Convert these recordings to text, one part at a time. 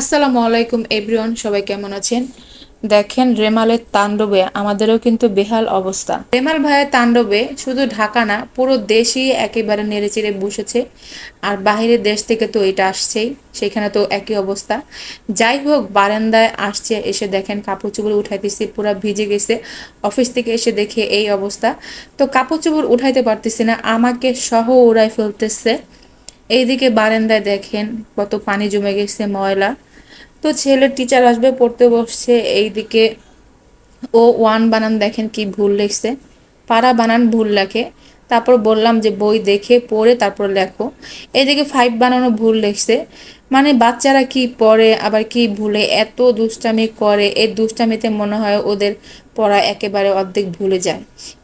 আসসালামু আলাইকুম এভরিওয়ান, সবাই কেমন আছেন? দেখেন রেমালের তাণ্ডবে, আমাদেরও কিন্তু বেহাল অবস্থা। রেমাল ভাইয়ের তাণ্ডবে শুধু ঢাকা না, পুরো দেশই একেবারে নেড়েচেড়ে বসেছে। আর বাহিরের দেশ থেকে তো এটা আসছেই, সেখানে তো একই অবস্থা। যাই হোক, বারান্দায় আসছে, এসে দেখেন কাপড় চোপড় উঠাইতেছি, পুরো ভিজে গেছে। অফিস থেকে এসে দেখে এই অবস্থা। তো কাপড় চোপড় উঠাইতে পারতেছি না, আমাকে সহ উড়াই ফেলতেছে। এইদিকে বারান্দায় দেখেন কত পানি জমে গেছে ময়লা। তো ছেলের টিচার আসবে, পড়তে বসছে এইদিকে। ও ওয়ান বানান দেখেন কি ভুল লেখছে। পাড়া বানান ভুল লেখে। তারপর বললাম যে বই দেখে পড়ে তারপর লেখো। এদিকে ফাইভ বানানো ভুল লিখছে। মানে বাচ্চারা কি পড়ে, আবার কি ভুলে, এত দুষ্টামি করে। এই দুষ্টামিতে মনে হয় ওদের পড়া একেবারে অর্ধেক ভুলে যায়।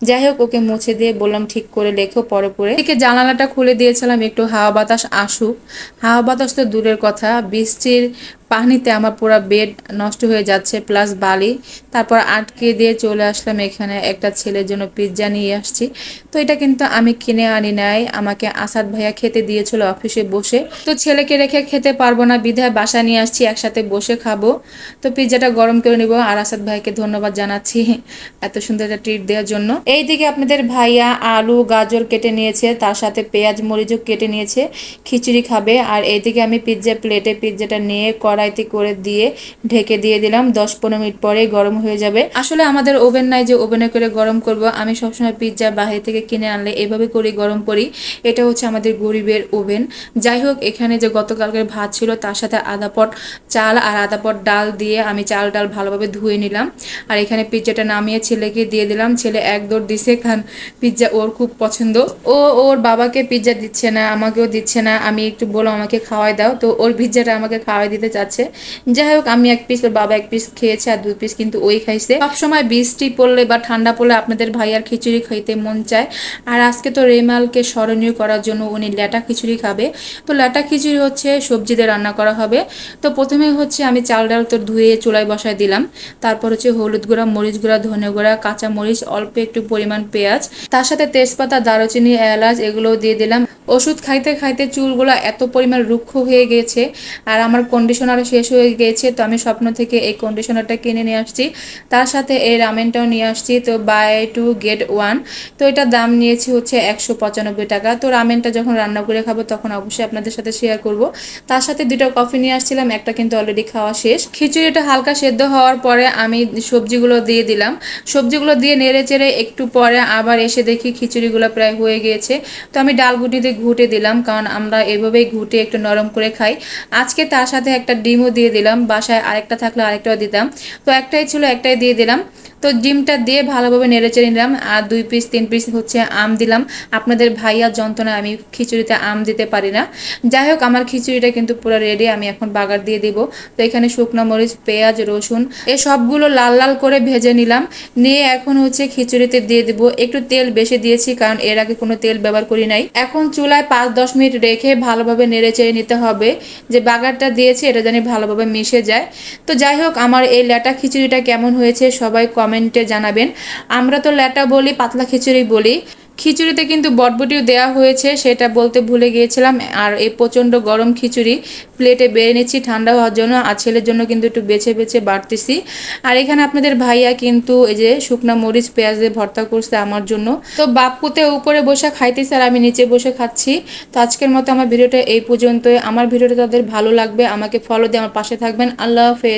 যাই হোক, ওকে মুছে দিয়ে বললাম, ঠিক করে লেখো পরে পরে। এদিকে জানালাটা খুলে দিয়েছিলাম, একটু হাওয়া বাতাস আসুক। হাওয়া বাতাস তো দূরের কথা। বৃষ্টির পানিতে আমার পুরো বেড নষ্ট হয়ে যাচ্ছে, প্লাস বালি। তারপর আটকে দিয়ে চলে আসলাম এখানে একটা ছেলের জন্য পিৎজা নিয়ে আসছি। তো এটা কিন্তু আমি কিনে আনি নাই। আমাকে আসাদ ভাইয়া খেতে দিয়েছিল অফিসে বসে। তো ছেলেকে রেখে খেতে পারব না, বিধায় বাসা নিয়ে আসছি, একসাথে বসে খাব। তো পিৎজাটা গরম করে নিব। আর আসাদ ভাইকে ধন্যবাদ জানাচ্ছি। এত সুন্দর একটা ট্রিট দেওয়ার জন্য। এইদিকে আপনাদের ভাইয়া আলু, গাজর কেটে নিয়েছে, তার সাথে পেঁয়াজ মরিচও কেটে নিয়েছে, খিচুড়ি খাবে। আর এইদিকে আমি পিৎজা প্লেটে পিৎজাটা নিয়ে কড়াইতে করে দিয়ে ঢেকে দিয়ে দিলাম। দশ পনেরো মিনিট পরে গরম হয়ে যাবে। আসলে আমাদের ওভেন নাই যে ওভেনে করে গরম করব। আমি সবসময় পিৎজা বাহির থেকে কিনে আনলে এভাবে করি গরম করি। এটা হচ্ছে আমাদের গরিবের ওভেন। যাই হোক, এখানে যে গতকালকের ভাত ছিল, তার সাথে আধা পট চাল আর আধা পট ডাল দিয়ে আমি চাল ডাল ভালোভাবে ধুয়ে নিলাম। আর এখানে পিৎজাটা নামিয়ে ছেলেকে দিয়ে দিলাম। ছেলে এক দৌড় দিছে খান পিৎজা ওর খুব পছন্দ। ও, ওর বাবাকে পিৎজা দিচ্ছে না, আমাকেও দিচ্ছে না। আমি একটু বলো আমাকে খাওয়াই দাও। তো ওর পিৎজাটা আমাকে খাওয়াই দিতে চাচ্ছে। যাই হোক, আমি এক পিস ওর বাবা এক পিস খেয়েছে আর দুই পিস কিন্তু ওই খাইছে। সবসময় বৃষ্টি পড়লে বা ঠান্ডা পড়লে আপনাদের ভাইয়ার খিচুড়ি খাইতে মন চায়। আর আজকে তো রেমালকে স্মরণীয় করার জন্য উনি ল্যাটা খিচুড়ি খাবে। তো ল্যাটা খিচুড়ি হচ্ছে সবজি দিয়ে রান্না করা হবে। তো প্রথমে হচ্ছে আমি চাল ডাল তো ধুয়ে চুলায় বসায় দিলাম। তারপর হচ্ছে হলুদ গুঁড়া, মরিচ গুঁড়া ধনে গুঁড়া কাঁচামরিচ, অল্প একটু পরিমাণ পেঁয়াজ, তার সাথে তেজপাতা, দারুচিনি, এলাচ এগুলো দিয়ে দিলাম। ওষুধ খাইতে খাইতে চুলগুলো এত পরিমাণ রুক্ষ হয়ে গেছে আর আমার কন্ডিশনারও শেষ হয়ে গিয়েছে তো আমি স্বপ্ন থেকে এই কন্ডিশনারটা কিনে নিয়ে আসছি। তার সাথে এই রামেনটাও নিয়ে আসছি, তো বাই টু গেট ওয়ান তো এটা দাম নিয়েছি হচ্ছে একশো পঁচানব্বই টাকা। তো রামেনটা যখন রান্না করে খাব তখন অবশ্যই আপনাদের সাথে শেয়ার করব। তার সাথে দুটো কফি নিয়ে আসছিলাম, একটা কিন্তু অলরেডি খাওয়া শেষ। খিচুড়িটা হালকা সেদ্ধ হওয়ার পরে আমি সবজিগুলো দিয়ে দিলাম। সবজিগুলো দিয়ে নেড়ে চেড়ে একটু পরে আবার এসে দেখি খিচুড়িগুলো প্রায় হয়ে গিয়েছে তো আমি ডাল ঘুটিতে ঘুটে দিলাম, কারণ আমরা এভাবেই ঘুটে একটু নরম করে খাই। আজকে তার সাথে একটা ডিমও দিয়ে দিলাম, বাসায় আরেকটা থাকলে আরেকটাও দিতাম। তো একটাই ছিল, একটাই দিয়ে দিলাম। তো ডিমটা দিয়ে ভালোভাবে নেড়ে চেড়ে নিলাম, আর দুই পিস তিন পিস হচ্ছে আম দিলাম। আপনাদের ভাইয়া যন্ত্রণা আমি খিচুড়িতে আম দিতে পারি না। যাই হোক, আমার খিচুড়িটা কিন্তু পুরো রেডি আমি এখন বাগার দিয়ে দিব। তো এখানে শুকনো মরিচ, পেঁয়াজ, রসুন, এ সবগুলো লাল লাল করে ভেজে নিলাম। নিয়ে এখন হচ্ছে খিচুড়িতে দিয়ে দিব। একটু তেল বেশি দিয়েছি, কারণ এর আগে কোনো তেল ব্যবহার করি নাই। এখন চুলায় পাঁচ, দশ মিনিট রেখে ভালোভাবে নেড়ে চেড়ে নিতে হবে। যে বাগারটা দিয়েছি, এটা জানি ভালোভাবে মিশে যায়। তো যাই হোক, আমার এই ল্যাটা খিচুড়িটা কেমন হয়েছে সবাই কমেন্টে জানাবেন। আমরা তো ল্যাটা বলি, পাতলা খিচুড়ি বলি। খিচুড়িতে কিন্তু বটবটিও দেওয়া হয়েছে, সেটা বলতে ভুলে গিয়েছিলাম। আর এই প্রচণ্ড গরম খিচুড়ি প্লেটে বেড়ে নিচ্ছি, ঠান্ডা হওয়ার জন্য, আর ছেলের জন্য কিন্তু একটু বেছে বেছে বাড়তেছি। আর এখানে আপনাদের ভাইয়া কিন্তু এই যে শুকনো মরিচ, পেঁয়াজ দিয়ে ভর্তা করছে আমার জন্য। তো বাপুতে উপরে বসে খাইতেছে আর আমি নিচে বসে খাচ্ছি। তো আজকের মতো আমার ভিডিওটা এই পর্যন্তই। আমার ভিডিওটা তাদের ভালো লাগবে, আমাকে ফলো দিয়ে আমার পাশে থাকবেন। আল্লাহ হাফেজ।